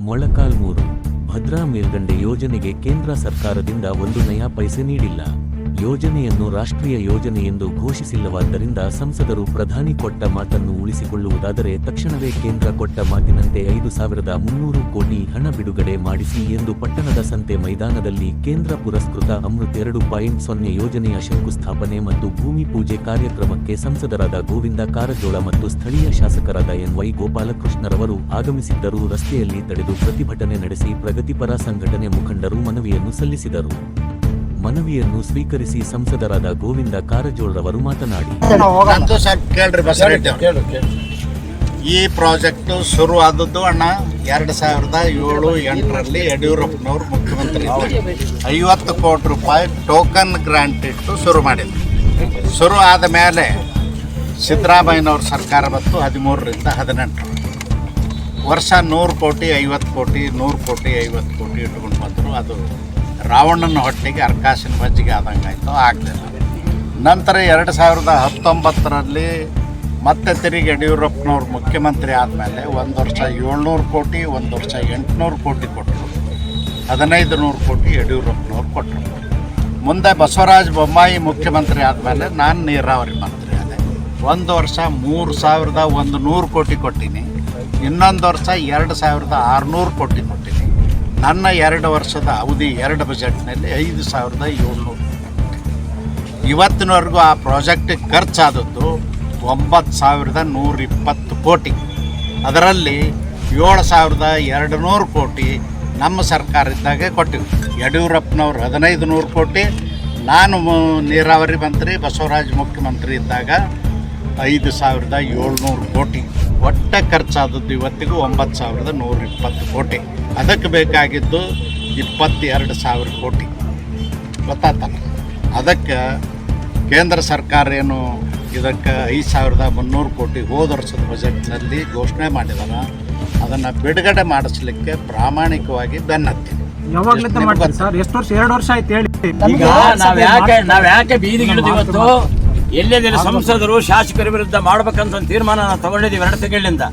ಮೊಳಕಾಲ್ಮೂರು ಭದ್ರಾ ಮೇಲ್ದಂಡೆ ಯೋಜನೆಗೆ ಕೇಂದ್ರ ಸರ್ಕಾರದಿಂದ ಒಂದು ನಯಾ ಪೈಸೆ ನೀಡಿಲ್ಲ. ಯೋಜನೆಯನ್ನು ರಾಷ್ಟ್ರೀಯ ಯೋಜನೆ ಎಂದು ಘೋಷಿಸಿಲ್ಲವಾದ್ದರಿಂದ ಸಂಸದರು ಪ್ರಧಾನಿ ಕೊಟ್ಟ ಮಾತನ್ನು ಉಳಿಸಿಕೊಳ್ಳುವುದಾದರೆ ತಕ್ಷಣವೇ ಕೇಂದ್ರ ಕೊಟ್ಟ ಮಾತಿನಂತೆ ಐದು ಸಾವಿರದ ಮುನ್ನೂರು ಕೋಟಿ ಹಣ ಬಿಡುಗಡೆ ಮಾಡಿಸಿ ಎಂದು ಪಟ್ಟಣದ ಸಂತೆ ಮೈದಾನದಲ್ಲಿ ಕೇಂದ್ರ ಪುರಸ್ಕೃತ ಅಮೃತ್ ಎರಡು ಪಾಯಿಂಟ್ ಸೊನ್ನೆ ಯೋಜನೆಯ ಶಂಕುಸ್ಥಾಪನೆ ಮತ್ತು ಭೂಮಿ ಪೂಜೆ ಕಾರ್ಯಕ್ರಮಕ್ಕೆ ಸಂಸದರಾದ ಗೋವಿಂದ ಕಾರಜೋಳ ಮತ್ತು ಸ್ಥಳೀಯ ಶಾಸಕರಾದ ಎನ್ ವೈ ಗೋಪಾಲಕೃಷ್ಣರವರು ಆಗಮಿಸಿದ್ದರೂ. ರಸ್ತೆಯಲ್ಲಿ ತಡೆದು ಪ್ರತಿಭಟನೆ ನಡೆಸಿ ಪ್ರಗತಿಪರ ಸಂಘಟನೆ ಮುಖಂಡರು ಮನವಿಯನ್ನು ಸಲ್ಲಿಸಿದರು. ಮನವಿಯನ್ನು ಸ್ವೀಕರಿಸಿ ಸಂಸದರಾದ ಗೋವಿಂದ ಕಾರಜೋಳರವರು ಮಾತನಾಡಿ. ನಂದು ಸ್ವಲ್ಪ ಕೇಳ್ರಿ ಅವ್ರೆ. ಈ ಪ್ರಾಜೆಕ್ಟ್ ಶುರು ಆದದ್ದು ಅಣ್ಣ ಎರಡು ಸಾವಿರದ ಏಳು ಎಂಟರಲ್ಲಿ ಯಡಿಯೂರಪ್ಪನವರು ಮುಖ್ಯಮಂತ್ರಿ ಇದ್ದಾಗ ಐವತ್ತು ಕೋಟಿ ರೂಪಾಯಿ ಟೋಕನ್ ಗ್ರಾಂಟ್ ಇಟ್ಟು ಶುರು ಮಾಡಿದ್ರು. ಶುರು ಆದ ಮೇಲೆ ಸಿದ್ದರಾಮಯ್ಯನವ್ರ ಸರ್ಕಾರ ಬಂತು ಹದಿಮೂರರಿಂದ ಹದಿನೆಂಟು ವರ್ಷ ನೂರು ಕೋಟಿ ಐವತ್ತು ಕೋಟಿ ನೂರು ಕೋಟಿ ಐವತ್ತು ಕೋಟಿ ಇಟ್ಕೊಂಡು ಬಂದರು. ಅದು ರಾವಣನ ಹೊಟ್ಟೆಗೆ ಅರ್ಕಾಸಿನ ಮಜ್ಜಿಗೆ ಆದಂಗೆ ಆಯಿತು, ಆಗಲಿಲ್ಲ. ನಂತರ ಎರಡು ಸಾವಿರದ ಹತ್ತೊಂಬತ್ತರಲ್ಲಿ ಮತ್ತೆ ತಿರುಗಿ ಯಡಿಯೂರಪ್ಪನವ್ರು ಮುಖ್ಯಮಂತ್ರಿ ಆದಮೇಲೆ ಒಂದು ವರ್ಷ ಏಳ್ನೂರು ಕೋಟಿ, ಒಂದು ವರ್ಷ ಎಂಟುನೂರು ಕೋಟಿ ಕೊಟ್ಟರು ಹದಿನೈದು ನೂರು ಕೋಟಿ ಯಡಿಯೂರಪ್ಪನವ್ರು ಕೊಟ್ಟರು ಮುಂದೆ ಬಸವರಾಜ ಬೊಮ್ಮಾಯಿ ಮುಖ್ಯಮಂತ್ರಿ ಆದಮೇಲೆ ನಾನು ನೀರಾವರಿ ಮಂತ್ರಿ ಆದೆ. ಒಂದು ವರ್ಷ ಮೂರು ಸಾವಿರದ ಒಂದು ನೂರು ಕೋಟಿ ಕೊಟ್ಟೀನಿ, ಇನ್ನೊಂದು ವರ್ಷ ಎರಡು ಸಾವಿರದ ಆರುನೂರು ಕೋಟಿ ಕೊಟ್ಟೀನಿ. ನನ್ನ ಎರಡು ವರ್ಷದ ಅವಧಿ ಎರಡು ಬಜೆಟ್ನಲ್ಲಿ ಐದು ಸಾವಿರದ ಏಳ್ನೂರು. ಇವತ್ತಿನವರೆಗೂ ಆ ಪ್ರಾಜೆಕ್ಟಿಗೆ ಖರ್ಚಾದದ್ದು ಒಂಬತ್ತು ಸಾವಿರದ ನೂರ ಇಪ್ಪತ್ತು ಕೋಟಿ. ಅದರಲ್ಲಿ ಏಳು ಸಾವಿರದ ಎರಡು ನೂರು ಕೋಟಿ ನಮ್ಮ ಸರ್ಕಾರ ಇದ್ದಾಗೆ ಕೊಟ್ಟಿವಿ. ಯಡಿಯೂರಪ್ಪನವ್ರು ಹದಿನೈದು ನೂರು ಕೋಟಿ, ನಾನು ನೀರಾವರಿ ಮಂತ್ರಿ, ಬಸವರಾಜ್ ಮುಖ್ಯಮಂತ್ರಿ ಇದ್ದಾಗ ಐದು ಸಾವಿರದ ಏಳ್ನೂರು ಕೋಟಿ. ಒಟ್ಟ ಖರ್ಚಾದದ್ದು ಇವತ್ತಿಗೂ ಒಂಬತ್ತು ಸಾವಿರದ ನೂರ ಇಪ್ಪತ್ತು ಕೋಟಿ. ಅದಕ್ಕೆ ಬೇಕಾಗಿದ್ದು ಇಪ್ಪತ್ತೆರಡು ಸಾವಿರ ಕೋಟಿ. ಗೊತ್ತಾತಲ್ಲ? ಅದಕ್ಕೆ ಕೇಂದ್ರ ಸರ್ಕಾರ ಏನು ಇದಕ್ಕೆ ಐದು ಸಾವಿರದ ಮುನ್ನೂರು ಕೋಟಿ ಹೋದ ವರ್ಷದ ಬಜೆಟ್ನಲ್ಲಿ ಘೋಷಣೆ ಮಾಡಿದಾರ ಅದನ್ನು ಬಿಡುಗಡೆ ಮಾಡಿಸ್ಲಿಕ್ಕೆ ಪ್ರಾಮಾಣಿಕವಾಗಿ ಬೆನ್ನತ್ತಿ. ಯಾವಾಗ್ಲಿಂದ ಮಾಡ್ತೀರಿ ಸರ್? ಎಷ್ಟು ವರ್ಷ? ಎರಡು ವರ್ಷ ಆಯ್ತು ಹೇಳಿ. ಈಗ ನಾವು ಯಾಕೆ ನಾವು ಯಾಕೆ ಬೀದಿಗಿಳಿದು ಇವತ್ತು? ಎಲ್ಲೆಲ್ಲಿ ಸಂಸದರು ಶಾಸಕರ ವಿರುದ್ಧ ಮಾಡಬೇಕಂತ ಒಂದು ತೀರ್ಮಾನ ನಾವು ತಗೊಂಡಿದ್ದೀವಿ ಎರಡು ತಿಂಗಳಿಂದ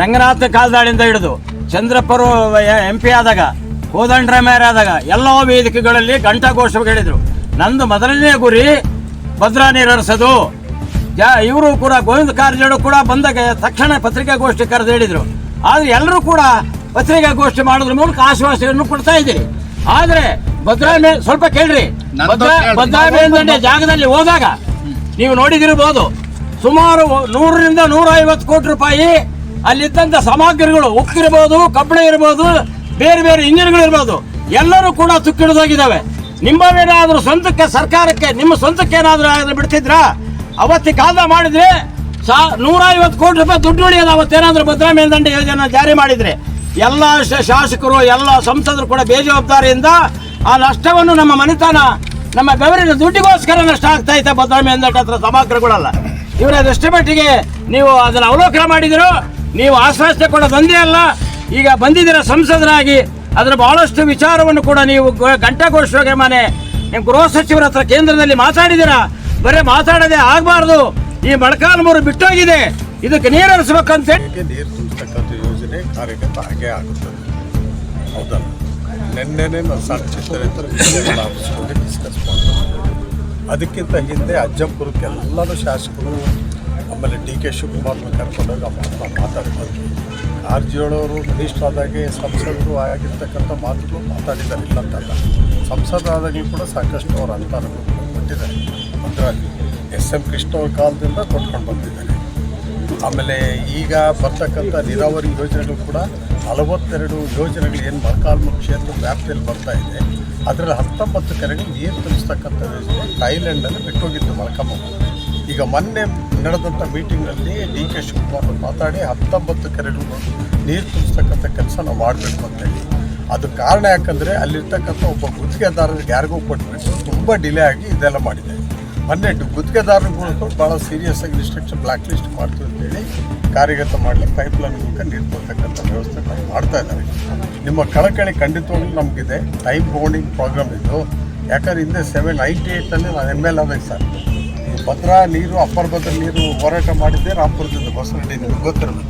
ರಂಗನಾಥ ಕಾಲ್ದಾಳಿಂದ ಹಿಡಿದು ಚಂದ್ರಪ್ಪರು ಎಂ ಪಿ ಆದಾಗ ಆದಾಗ ಎಲ್ಲ ವೇದಿಕೆಗಳಲ್ಲಿ ಘಂಟಾಘೋಷ ಹೇಳಿದರು. ನಂದು ಮೊದಲನೇ ಗುರಿ ಭದ್ರಾ ನೀರು ಹರಿಸೋದು. ಜಾ, ಇವರು ಕೂಡ ಗೋವಿಂದ ಕಾರಜೋಳು ಕೂಡ ಬಂದಾಗ ತಕ್ಷಣ ಪತ್ರಿಕಾಗೋಷ್ಠಿ ಕರೆದು ಹೇಳಿದರು. ಆದರೆ ಎಲ್ಲರೂ ಕೂಡ ಪತ್ರಿಕಾಗೋಷ್ಠಿ ಮಾಡೋದ್ರ ಮೂಲಕ ಆಶ್ವಾಸನೆಯನ್ನು ಕೊಡ್ತಾ ಇದ್ದೀರಿ. ಆದ್ರೆ ಭದ್ರಾ ಮೇ ಸ್ವಲ್ಪ ಕೇಳ್ರಿ. ಭದ್ರಾ ಭದ್ರಾ ಮೇಲ್ದಂಡೆ ಜಾಗದಲ್ಲಿ ಹೋದಾಗ ನೀವು ನೋಡಿದಿರಬಹುದು ಸುಮಾರು ನೂರರಿಂದ ನೂರ ಐವತ್ತು ಕೋಟಿ ರೂಪಾಯಿ ಅಲ್ಲಿದ್ದಂಥ ಸಾಮಗ್ರಿಗಳು ಉಕ್ಕಿರ್ಬೋದು ಕಬ್ಬಣ ಇರ್ಬೋದು ಬೇರೆ ಬೇರೆ ಇಂಜಿನ್ಗಳು ಇರ್ಬೋದು ಎಲ್ಲರೂ ಕೂಡ ತುಕ್ಕಿಡಿದೋಗಿದ್ದಾವೆ. ನಿಮ್ಮವೇನಾದರೂ ಸ್ವಂತಕ್ಕೆ ಸರ್ಕಾರಕ್ಕೆ ನಿಮ್ಮ ಸ್ವಂತಕ್ಕೆ ಏನಾದರೂ ಆದ್ರೆ ಬಿಡ್ತಿದ್ರಾ? ಅವತ್ತಿ ಕಾಲ ಮಾಡಿದ್ರೆ ಸಾ ನೂರ ಐವತ್ತು ಕೋಟಿ ರೂಪಾಯಿ ದುಡ್ಡು ಉಳಿಯೋದು. ಅವತ್ತೇನಾದರೂ ಭದ್ರಾ ಮೇಲ್ದಂಡೆ ಯೋಜನೆ ಜಾರಿ ಮಾಡಿದ್ರೆ ಎಲ್ಲ ಶಾಸಕರು ಎಲ್ಲ ಸಂಸದರು ಕೂಡ ಬೇಜವಾಬ್ದಾರಿಯಿಂದ ಆ ನಷ್ಟವನ್ನು ನಮ್ಮ ಮನೆತನ, ನಮ್ಮ ಬೆವರಿನ ದುಡ್ಡಿಗೋಸ್ಕರ ನಷ್ಟ ಆಗ್ತಾ ಇತ್ತು ಭದ್ರಾ ಮೇಲ್ದಂಡೆ ಹತ್ರ ಸಮಗ್ರಗಳಲ್ಲ. ಇವರ ದೃಷ್ಟಿ ನೀವು ಅದನ್ನು ಅವಲೋಕನ ಮಾಡಿದಿರೋ, ನೀವು ಆಶ್ವಾಸನೆ ಕೂಡ ಒಂದೇ ಅಲ್ಲ, ಈಗ ಬಂದಿದ್ದೀರ ಸಂಸದರಾಗಿ, ಅದರ ಬಹಳಷ್ಟು ವಿಚಾರವನ್ನು ಕೂಡ ನೀವು ಗ- ಘಂಟಾಘೋಷವಾಗಿ ಮನೆ ನಿಮ್ಮ ಗೃಹ ಸಚಿವರ ಹತ್ರ ಕೇಂದ್ರದಲ್ಲಿ ಮಾತಾಡಿದ್ದೀರಾ? ಬರೀ ಮಾತಾಡದೆ ಆಗಬಾರ್ದು. ಈ ಮೊಳಕಾಲ್ಮೂರು ಬಿಟ್ಟೋಗಿದೆ. ಇದಕ್ಕೆ ನೀರು ನೀರು ಯೋಜನೆ ಕಾರ್ಯಗತ ಹಾಗೆ ಆಗುತ್ತದೆ ಹೌದಲ್ಲ? ನಿನ್ನೆನೆ ನಾವು ಆಫೀಸ್ನಲ್ಲಿ ಡಿಸ್ಕಸ್ ಮಾಡಿದ್ವಿ. ಅದಕ್ಕಿಂತ ಹಿಂದೆ ಅಜ್ಜಂಪುರಕ್ಕೆ ಎಲ್ಲರೂ ಶಾಸಕರು, ಆಮೇಲೆ ಡಿ ಕೆ ಶಿವಕುಮಾರ್ನ ಕರ್ಕೊಂಡೋಗಿ ಆ ಆರ್ ಜಿ ಕಾರಜೋಳವರು ಮಿನಿಸ್ಟರ್ ಆದಾಗೆ ಸಂಸದರು ಆಗಿರ್ತಕ್ಕಂಥ ಮಾತುಗಳು ಮಾತಾಡಿದ್ದಾರೆ. ಇಲ್ಲ ಅಂತಲ್ಲ ಸಂಸದರಾದಾಗಲೂ ಕೂಡ ಸಾಕಷ್ಟು ಅವರು ಅಂತಾರೆ ಕೊಟ್ಟಿದ್ದಾರೆ. ಅದರಲ್ಲಿ ಎಸ್ ಎಂ ಕೃಷ್ಣ ಅವ್ರ ಕಾಲದಿಂದ ಕೊಟ್ಕೊಂಡು ಬಂದಿದ್ದಾರೆ. ಆಮೇಲೆ ಈಗ ಬರ್ತಕ್ಕಂಥ ನೀರಾವರಿ ಯೋಜನೆಗಳು ಕೂಡ ನಲವತ್ತೆರಡು ಯೋಜನೆಗಳು ಏನು ಮರಕಾಲ್ಮ ಕ್ಷೇತ್ರ ವ್ಯಾಪ್ತಿಯಲ್ಲಿ ಬರ್ತಾ ಇದೆ. ಅದರಲ್ಲಿ ಹತ್ತೊಂಬತ್ತು ಕೆರೆಗಳು ನೀರು ತುಂಬಿಸ್ತಕ್ಕಂಥ ಯೋಜನೆ ಥೈಲ್ಯಾಂಡಲ್ಲಿ ಬಿಟ್ಟೋಗಿದ್ದು ಮೊಳಕಾಲ್ಮೂರು ಈಗ ಮೊನ್ನೆ ನಡೆದಂಥ ಮೀಟಿಂಗ್ನಲ್ಲಿ ಡಿ ಕೆ ಶಿವಕುಮಾರ್ ಮಾತಾಡಿ ಹತ್ತೊಂಬತ್ತು ಕೆರೆಗಳು ನೀರು ತುಂಬಿಸ್ತಕ್ಕಂಥ ಕೆಲಸ ನಾವು ಮಾಡಬೇಕು ಅಂತೇಳಿ ಅದು ಕಾರಣ ಯಾಕಂದರೆ ಅಲ್ಲಿರ್ತಕ್ಕಂಥ ಒಬ್ಬ ಗುತ್ತಿಗೆದಾರರಿಗೆ ಯಾರಿಗೂ ಕೊಟ್ಬಿಟ್ಟು ತುಂಬ ಡಿಲೇ ಆಗಿ ಇದೆಲ್ಲ ಮಾಡಿದೆ ಮೊನ್ನೆ ಡು- ಗುತ್ತಿಗೆದಾರರುಗಳು ಭಾಳ ಸೀರಿಯಸ್ ಆಗಿ ರಿಸ್ಟ್ರಿಕ್ಷನ್ ಬ್ಲ್ಯಾಕ್ ಲಿಸ್ಟ್ ಮಾಡ್ತೀವಿ ಅಂತೇಳಿ ಕಾರ್ಯಗತ ಮಾಡಲಿಕ್ಕೆ ಪೈಪ್ಲೈನ್ ಮೂಲಕ ನೀರು ಕೊಡ್ತಕ್ಕಂಥ ವ್ಯವಸ್ಥೆ ನಾವು ಮಾಡ್ತಾ ಇದ್ದಾರೆ. ನಿಮ್ಮ ಕಳಕಳಿ ಖಂಡಿತವಾಗ್ಲೂ ನಮಗಿದೆ. ಟೈಮ್ ಬೋರ್ಡಿಂಗ್ ಪ್ರೋಗ್ರಾಮ್ ಇದು. ಯಾಕಂದ್ರೆ ಹಿಂದೆ ಸೆವೆನ್ ನೈಂಟಿ ಏಯ್ಟಲ್ಲಿ ನಾನು ಎಂ ಎಲ್ ಆದಾಗ ಸರ್ ಈ ಭದ್ರಾ ನೀರು, ಅಪ್ಪರ್ ಭದ್ರಾ ನೀರು ಹೋರಾಟ ಮಾಡಿದ್ದೆ ರಾಮ್ಪುರದಿಂದ ಬಸರಡ್ಡಿ ನಿಮ್ಗೆ ಗೊತ್ತಿರಬೇಕು.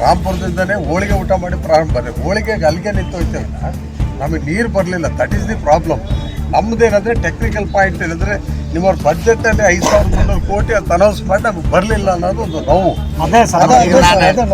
ರಾಮ್ಪುರದಿಂದನೇ ಹೋಳಿಗೆ ಊಟ ಮಾಡಿ ಪ್ರಾರಂಭ ಬರೀ ಹೋಳಿಗೆಗೆ ಅಲ್ಲಿಗೆ ನಿಂತೋಯ್ತಲ್ಲ ನಮಗೆ ನೀರು ಬರಲಿಲ್ಲ. ದಟ್ ಈಸ್ ದಿ ಪ್ರಾಬ್ಲಮ್ ನಮ್ಮದೇನಂದರೆ ಟೆಕ್ನಿಕಲ್ ಪಾಯಿಂಟ್ ಏನಂದ್ರೆ ನಿಮ್ಮ ಬಜೆಟಲ್ಲಿ ಐದು ಸಾವಿರದ ಮುನ್ನೂರು ಕೋಟಿ ಅಂತ ಅನೌನ್ಸ್ ಮಾಡಿ ನಮಗೆ ಬರಲಿಲ್ಲ ಅನ್ನೋದು ಒಂದು ನೋವು. ಅದೇ ಅದೇ- ಅದೇ- ಅದೇ